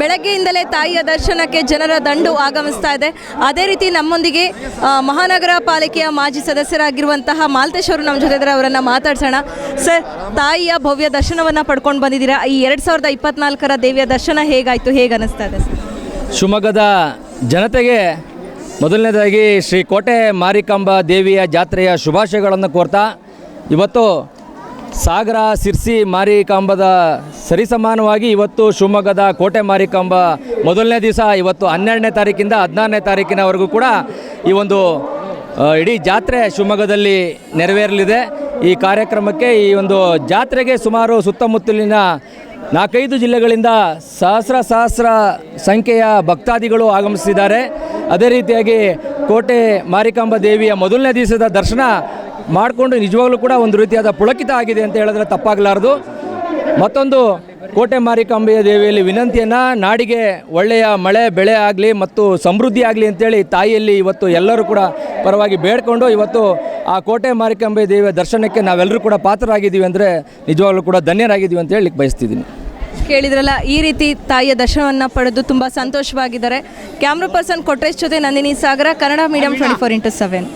ಬೆಳಗ್ಗೆಯಿಂದಲೇ ತಾಯಿಯ ದರ್ಶನಕ್ಕೆ ಜನರ ದಂಡು ಆಗಮಿಸ್ತಾ ಇದೆ. ಅದೇ ರೀತಿ ನಮ್ಮೊಂದಿಗೆ ಮಹಾನಗರ ಪಾಲಿಕೆಯ ಮಾಜಿ ಸದಸ್ಯರಾಗಿರುವಂತಹ ಮಾಲ್ತೇಶ್ ಅವರು ನಮ್ಮ ಜೊತೆ ಇದ್ದಾರೆ ಅವರನ್ನು ಮಾತಾಡ್ಸೋಣ. ಸರ್, ತಾಯಿಯ ಭವ್ಯ ದರ್ಶನವನ್ನು ಪಡ್ಕೊಂಡು ಬಂದಿದ್ದೀರಾ? ಈ ಎರಡು ಸಾವಿರದ ಇಪ್ಪತ್ನಾಲ್ಕರ ದೇವಿಯ ದರ್ಶನ ಹೇಗಾಯಿತು? ಹೇಗೆ ಅನಿಸ್ತಾ ಇದೆ ಶಿವಮೊಗ್ಗದ ಜನತೆಗೆ ಮೊದಲನೇದಾಗಿ ಶ್ರೀ ಕೋಟೆ ಮಾರಿಕಾಂಬ ದೇವಿಯ ಜಾತ್ರೆಯ ಶುಭಾಶಯಗಳನ್ನು ಕೋರ್ತಾ, ಇವತ್ತು ಸಾಗರ ಸಿರ್ಸಿ ಮಾರಿಕಾಂಬದ ಸರಿಸಮಾನವಾಗಿ ಇವತ್ತು ಶಿವಮೊಗ್ಗದ ಕೋಟೆ ಮಾರಿಕಾಂಬ ಮೊದಲನೇ ದಿವಸ, ಇವತ್ತು ಹನ್ನೆರಡನೇ ತಾರೀಕಿಂದ ಹದಿನಾರನೇ ತಾರೀಕಿನವರೆಗೂ ಕೂಡ ಈ ಒಂದು ಇಡೀ ಜಾತ್ರೆ ಶಿವಮೊಗ್ಗದಲ್ಲಿ ನೆರವೇರಲಿದೆ. ಈ ಕಾರ್ಯಕ್ರಮಕ್ಕೆ ಈ ಒಂದು ಜಾತ್ರೆಗೆ ಸುಮಾರು ಸುತ್ತಮುತ್ತಲಿನ ನಾಲ್ಕೈದು ಜಿಲ್ಲೆಗಳಿಂದ ಸಹಸ್ರ ಸಹಸ್ರ ಸಂಖ್ಯೆಯ ಭಕ್ತಾದಿಗಳು ಆಗಮಿಸಿದ್ದಾರೆ. ಅದೇ ರೀತಿಯಾಗಿ ಕೋಟೆ ಮಾರಿಕಾಂಬ ದೇವಿಯ ಮೊದಲನೇ ದಿವಸದ ದರ್ಶನ ಮಾಡಿಕೊಂಡು ನಿಜವಾಗ್ಲೂ ಕೂಡ ಒಂದು ರೀತಿಯಾದ ಪುಳಕಿತ ಆಗಿದೆ ಅಂತ ಹೇಳಿದ್ರೆ ತಪ್ಪಾಗಲಾರದು. ಮತ್ತೊಂದು ಕೋಟೆ ಮಾರಿಕಾಂಬೆಯ ದೇವಿಯಲ್ಲಿ ವಿನಂತಿಯನ್ನು ನಾಡಿಗೆ ಒಳ್ಳೆಯ ಮಳೆ ಬೆಳೆ ಆಗಲಿ ಮತ್ತು ಸಮೃದ್ಧಿ ಆಗಲಿ ಅಂತೇಳಿ ತಾಯಿಯಲ್ಲಿ ಇವತ್ತು ಎಲ್ಲರೂ ಕೂಡ ಪರವಾಗಿ ಬೇಡ್ಕೊಂಡು ಇವತ್ತು ಆ ಕೋಟೆ ಮಾರಿಕಾಂಬೆ ದೇವಿಯ ದರ್ಶನಕ್ಕೆ ನಾವೆಲ್ಲರೂ ಕೂಡ ಪಾತ್ರರಾಗಿದ್ದೀವಿ ಅಂದರೆ ನಿಜವಾಗ್ಲೂ ಕೂಡ ಧನ್ಯರಾಗಿದ್ದೀವಿ ಅಂತ ಹೇಳಲಿಕ್ಕೆ ಬಯಸ್ತಿದ್ದೀನಿ. ಕೇಳಿದ್ರಲ್ಲ ಈ ರೀತಿ ತಾಯಿಯ ದರ್ಶನವನ್ನು ಪಡೆದು ತುಂಬ ಸಂತೋಷವಾಗಿದ್ದಾರೆ. ಕ್ಯಾಮ್ರಾ ಪರ್ಸನ್ ಕೊಟ್ರೇಶ್ ಜೊತೆ Nandini Sagara Kannada medium twenty four into seven